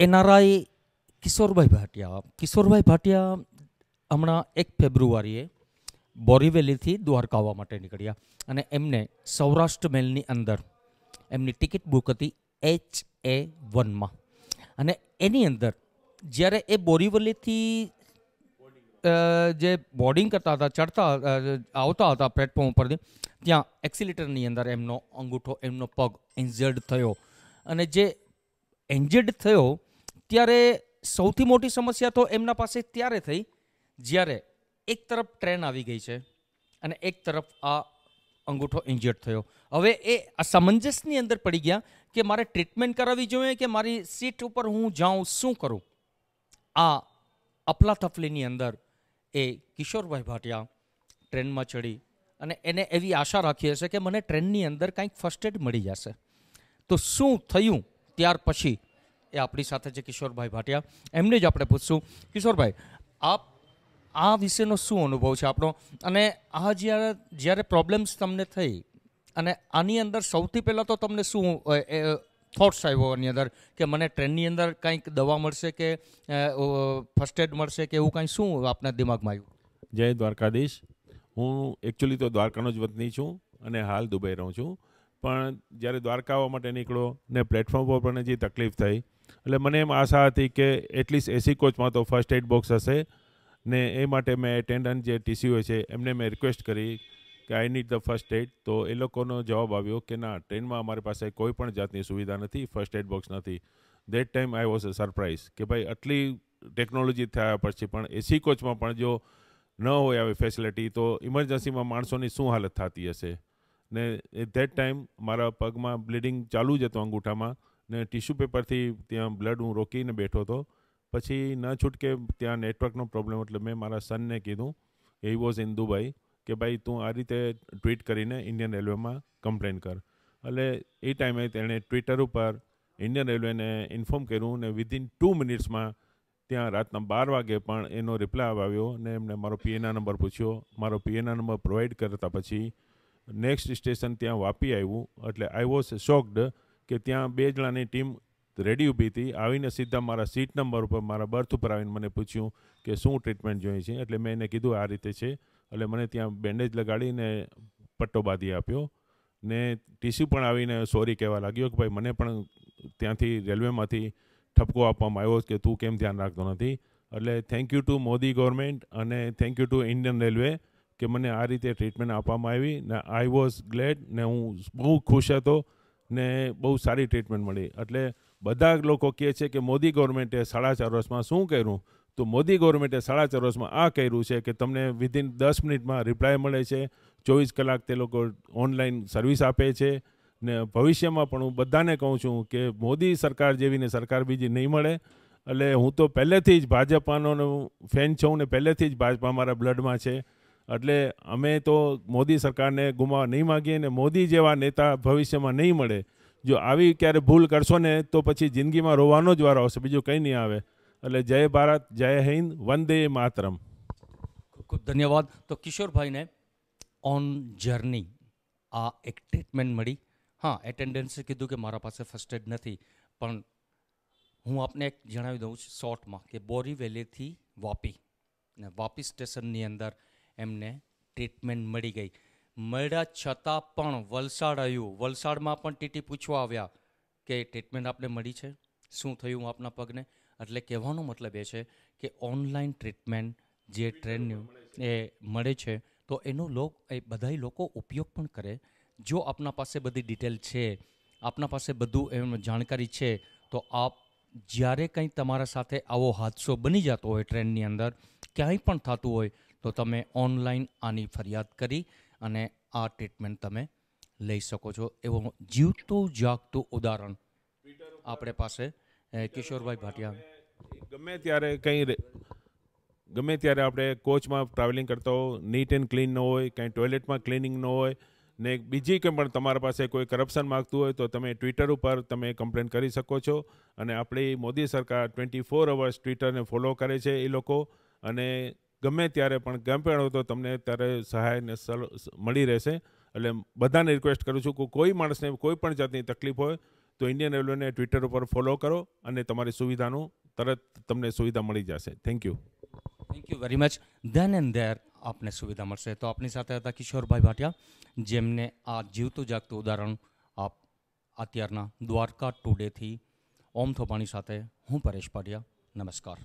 NRI Kishorbhai Bhatia Kishorbhai Bhatia હમણાં એક ફેબ્રુઆરીએ બોરીવેલીથી દ્વારકા આવવા માટે નીકળ્યા અને એમને સૌરાષ્ટ્ર મેલની અંદર એમની ટિકિટ બુક હતી એચ એ વનમાં. અને એની અંદર જ્યારે એ બોરીવલીથી જે બોર્ડિંગ કરતા હતા, ચડતા આવતા હતા પ્લેટફોર્મ ઉપરથી, ત્યાં એક્સિલેટરની અંદર એમનો અંગૂઠો, એમનો પગ ઇન્જર્ડ થયો. અને જે ઇન્જર્ડ થયો, ત્યારે સૌથી મોટી સમસ્યા તો એમના પાસે ત્યારે થઈ, જ્યારે એક તરફ ટ્રેન આવી ગઈ છે અને એક તરફ આ અંગૂઠો ઇન્જર્ડ થયો. હવે એ અસમંજસની અંદર પડી ગયા કે મારે ટ્રીટમેન્ટ કરાવવી જોઈએ કે મારી સીટ ઉપર હું જાઉં, શું કરું? આ અફલાતફલીની અંદર એ કિશોરભાઈ ભાટિયા ટ્રેનમાં ચડી અને એને એવી આશા રાખી હશે કે મને ટ્રેનની અંદર કંઈક ફર્સ્ટ એડ મળી જશે. તો શું થયું? ત્યાર પછી એ આપણી સાથે છે કિશોરભાઈ ભાટિયા. એમને જ આપણે પૂછશું. કિશોરભાઈ, આપ આ વિશેનો શું અનુભવ છે આપણો અને આ જ્યારે જ્યારે પ્રોબ્લેમ્સ તમને થઈ, અને આની અંદર સૌથી પહેલાં તો તમને શું થોટ્સ આવ્યો આની અંદર? કે મને ટ્રેનની અંદર કંઈક દવા મળશે કે ફર્સ્ટ એડ મળશે કે એવું કાંઈ શું આપના દિમાગમાં આવ્યું? જય દ્વારકાધીશ. હું એકચ્યુઅલી તો દ્વારકાનો જ વતની છું અને હાલ દુબઈ રહું છું. પણ જ્યારે દ્વારકા આવવા માટે નીકળો ને પ્લેટફોર્મ પર પણ જે તકલીફ થઈ, એટલે મને એમ આશા હતી કે એટલીસ્ટ એસી કોચમાં તો ફર્સ્ટ એડ બોક્સ હશે ને એ માટે મેં એટેન્ડન્ટ જે ટીસીઓ છે, એમને મેં રિક્વેસ્ટ કરી કે I need the first aid તો એ લોકોનો જવાબ આવ્યો કે ના, ટ્રેનમાં અમારી પાસે કોઈ પણ જાતની સુવિધા નથી ફર્સ્ટ એડ બોક્સ નથી. That time I was a surprise કે ભાઈ, આટલી ટેકનોલોજી થયા પછી પણ એસી કોચમાં પણ જો ન હોય આવી ફેસિલિટી તો ઇમરજન્સીમાં માણસોની શું હાલત થતી હશે? ને દેટ ટાઈમ મારા પગમાં બ્લીડિંગ ચાલુ જ હતું અંગૂઠામાં ને ટિશ્યુ પેપરથી ત્યાં બ્લડ હું રોકીને બેઠો હતો. પછી ન છૂટકે ત્યાં નેટવર્કનો પ્રોબ્લેમ એટલે મેં મારા સનને કીધું એ વોઝ ઇન દુબઈ કે ભાઈ તું આ રીતે ટ્વીટ કરીને ઇન્ડિયન રેલવેમાં કમ્પ્લેન કર. એટલે એ ટાઈમે તેણે ટ્વિટર ઉપર ઇન્ડિયન રેલવેને ઇન્ફોર્મ કર્યું ને વિધિન ટુ મિનિટ્સમાં ત્યાં રાતના બાર વાગે પણ એનો રિપ્લાય આવ્યો ને એમને મારો પીએના નંબર પૂછ્યો. મારો પીએના નંબર પ્રોવાઈડ કરતા પછી નેક્સ્ટ સ્ટેશન ત્યાં વાપી આવ્યું, એટલે આઈ વોઝ શોકડ કે ત્યાં બે જણાની ટીમ રેડી ઊભી હતી. આવીને સીધા મારા સીટ નંબર ઉપર, મારા બર્થ ઉપર આવીને મને પૂછ્યું કે શું ટ્રીટમેન્ટ જોઈએ છે. એટલે મેં એને કીધું આ રીતે છે. એટલે મને ત્યાં બેન્ડેજ લગાડીને પટ્ટો બાંધી આપ્યો. ને ટીસી પણ આવીને સોરી કહેવા લાગ્યો કે ભાઈ, મને પણ ત્યાંથી રેલવેમાંથી ઠપકો આપવામાં આવ્યો કે તું કેમ ધ્યાન રાખતો નથી. એટલે thank you to Modi government અને thank you to Indian railway કે મને આ રીતે ટ્રીટમેન્ટ આપવામાં આવી ને આઈ વોઝ ગ્લેડ ને હું બહુ ખુશ હતો ને બહુ સારી ટ્રીટમેન્ટ મળી. એટલે બધા લોકો કહે છે કે મોદી ગવર્મેન્ટે સાડા ચાર વર્ષમાં શું કર્યું? તો મોદી ગવર્મેન્ટે સાડા ચાર વર્ષમાં આ કર્યું છે કે તમને વિધિન દસ મિનિટમાં રિપ્લાય મળે છે, ચોવીસ કલાક તે લોકો ઓનલાઈન સર્વિસ આપે છે ને ભવિષ્યમાં પણ હું બધાને કહું છું કે મોદી સરકાર જેવીને સરકાર બીજી નહીં મળે. એટલે હું તો પહેલેથી જ ભાજપાનો ફેન છું ને પહેલેથી જ ભાજપા મારા બ્લડમાં છે. એટલે અમે તો મોદી સરકારને ગુમાવવા નહીં માગીએ ને મોદી જેવા નેતા ભવિષ્યમાં નહીં મળે. જો આવી ક્યારે ભૂલ કરશો ને, તો પછી જિંદગીમાં રોવાનો જ વારો આવશે, બીજું કંઈ નહીં આવે. એટલે જય ભારત, જય હિન્દ, વંદે માતરમ. ખૂબ ખૂબ ધન્યવાદ. તો કિશોરભાઈને ઓન જર્ની આ એક ટ્રીટમેન્ટ મળી. હા એટેન્ડન્સે કીધું કે મારા પાસે ફર્સ્ટ એડ નથી, પણ હું આપને એક જણાવી દઉં છું શોર્ટમાં કે બોરીવેલીથી વાપી. ને વાપી સ્ટેશનની અંદર એમને ટ્રીટમેન્ટ મળી ગઈ. મળ્યા છતાં પણ વલસાડ આવ્યું. વલસાડમાં પણ ટીટી પૂછવા આવ્યા કે ટ્રીટમેન્ટ આપને મળી છે? શું થયું આપના પગને? એટલે કહેવાનો મતલબ એ છે કે ઓનલાઈન ટ્રીટમેન્ટ જે ટ્રેનનું એ મળે છે. તો એનો લોક એ બધાય લોકો ઉપયોગ પણ કરે. જો આપના પાસે બધી ડિટેલ છે આપના પાસે બધું એમ જાણકારી છે તો આપ જ્યારે કંઈ તમારા સાથે આવો હાદસો બની જતો હોય ટ્રેનની અંદર ક્યાંય પણ થતું હોય તો તમે ઓનલાઈન આની ફરિયાદ કરી અને આ ટ્રીટમેન્ટ તમે લઈ શકો છો. એવો જીવતું, જાગતું ઉદાહરણ આપણે પાસે કિશોરભાઈ ભાટિયા. ગમે ત્યારે કંઈ ગમે ત્યારે આપણે કોચમાં ટ્રાવેલિંગ કરતા હો નીટ એન્ડ ક્લીન ન હોય, કંઈ ટોયલેટમાં ક્લિનિંગ ન હોય, ને બીજી કંઈ પણ તમારા પાસે કોઈ કરપ્શન માગતું હોય, તો તમે ટ્વિટર ઉપર તમે કમ્પ્લેન કરી શકો છો. અને આપણી મોદી સરકાર ટ્વેન્ટી ફોર અવર્સ ટ્વિટરને ફોલો કરે છે એ લોકો. અને ગમે ત્યારે પણ ગમે પણ તો તમને ત્યારે સહાય ને સલ- મળી રહેશે. એટલે બધાને રિક્વેસ્ટ કરું છું કે કોઈ માણસને, કોઈ પણ જાતની તકલીફ હોય તો ઇન્ડિયન રેલવેને ટ્વિટર ઉપર ફોલો કરો અને તમારી સુવિધાનું તરત તમને સુવિધા મળી જશે. Thank you thank you very much then and there આપને સુવિધા મળશે. તો આપની સાથે હતા કિશોરભાઈ ભાટિયા, જેમને આ જીવતું જાગતું ઉદાહરણ આપ અત્યારના દ્વારકા ટુડેથી ઓમ થોપાણી સાથે હું પરેશ પાટિયા. નમસ્કાર.